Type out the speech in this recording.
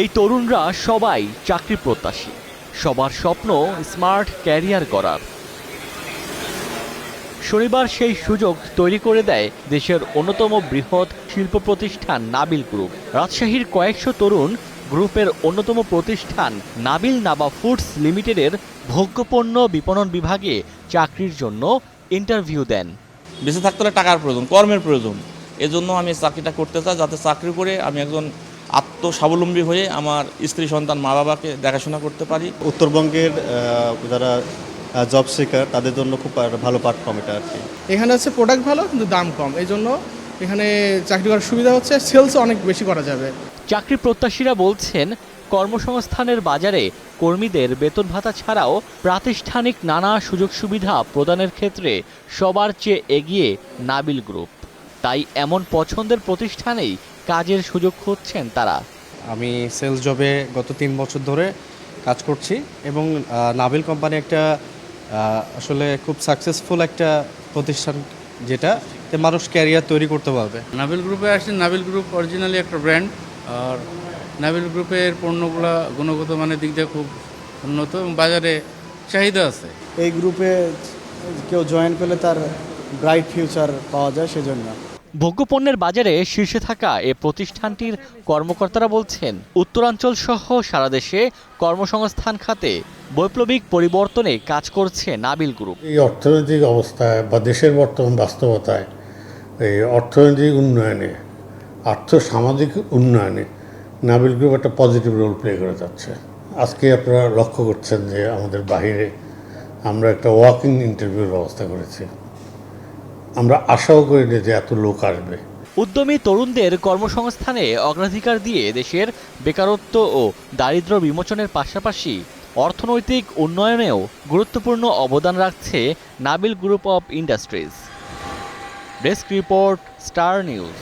এই তরুণরা সবাই চাকরি প্রত্যাশী। সবার স্বপ্ন স্মার্ট ক্যারিয়ার করার শনিবার সেই সুযোগ তৈরি করে দেয় দেশের অন্যতম বৃহৎ শিল্প প্রতিষ্ঠান নাবিল গ্রুপ। রাজশাহীর কয়েকশো তরুণ গ্রুপের অন্যতম প্রতিষ্ঠান নাবিল নাবা ফুডস লিমিটেডের ভোগ্যপণ্য বিপণন বিভাগে চাকরির জন্য ইন্টারভিউ দেন। বেঁচে থাকতে হলে টাকার প্রয়োজন, কর্মের প্রয়োজন। এজন্য আমি চাকরিটা করতে চাই, যাতে চাকরি করে আমি একজন আত্মস্বাবলম্বী হয়ে আমার স্ত্রী সন্তান মা বাবাকে দেখাশোনা করতে পারি। উত্তরবঙ্গের যারা জব সিকার তাদের জন্য খুব ভালো প্ল্যাটফর্ম এটা আর কি। এখানে হচ্ছে প্রোডাক্ট ভালো কিন্তু দাম কম। এই জন্য এখানে চাকরি করার সুবিধা হচ্ছে সেলস অনেক বেশি করা যাবে। চাকরি প্রত্যাশীরা বলছেন কর্মসংস্থানের বাজারে কর্মীদের বেতন ভাতা ছাড়াও প্রাতিষ্ঠানিক নানা সুযোগ সুবিধা প্রদানের ক্ষেত্রে সবার চেয়ে এগিয়ে নাবিল গ্রুপ তাই এমন পছন্দের প্রতিষ্ঠানেই কাজের সুযোগ খুঁজছেন তারা? আমি সেলস জবে গত তিন বছর ধরে কাজ করছি এবং নাবিল কোম্পানি একটা আসলে খুব সাকসেসফুল একটা প্রতিষ্ঠান যেটা মানুষ ক্যারিয়ার তৈরি করতে পারবে। নাবিল গ্রুপে আসছে নাবিল গ্রুপ অরিজিনালি একটা ব্র্যান্ড আর নাবিল গ্রুপের পণ্যগুলো গুণগত মানের দিক দিয়ে খুব উন্নত এবং বাজারে চাহিদা আছে। এই গ্রুপে কেউ জয়েন করলে তার ব্রাইট ফিউচার পাওয়া যায় সেজন্য। ভোগ্যপণ্যের বাজারে শীর্ষে থাকা এ প্রতিষ্ঠানটির কর্মকর্তারা বলছেন উত্তরাঞ্চল সহ সারা দেশে কর্মসংস্থান খাতে বৈপ্লবিক পরিবর্তনে কাজ করছে নাবিল গ্রুপ। এই অর্থনৈতিক অবস্থায় বা দেশের বর্তমান বাস্তবতায় এই অর্থনৈতিক উন্নয়নে আর্থ সামাজিক উন্নয়নে নাবিল গ্রুপ একটা পজিটিভ রোল প্লে করে যাচ্ছে। আজকে আপনারা লক্ষ্য করছেন যে আমাদের বাহিরে আমরা একটা ওয়াকিং ইন্টারভিউর ব্যবস্থা করেছি। আমরা আশাও করিনি যে এত লোক আসবে। উদ্যমী তরুণদের কর্মসংস্থানে অগ্রাধিকার দিয়ে দেশের বেকারত্ব ও দারিদ্র বিমোচনের পাশাপাশি অর্থনৈতিক উন্নয়নেও গুরুত্বপূর্ণ অবদান রাখছে Nabil group of industries. Desk report, Star News.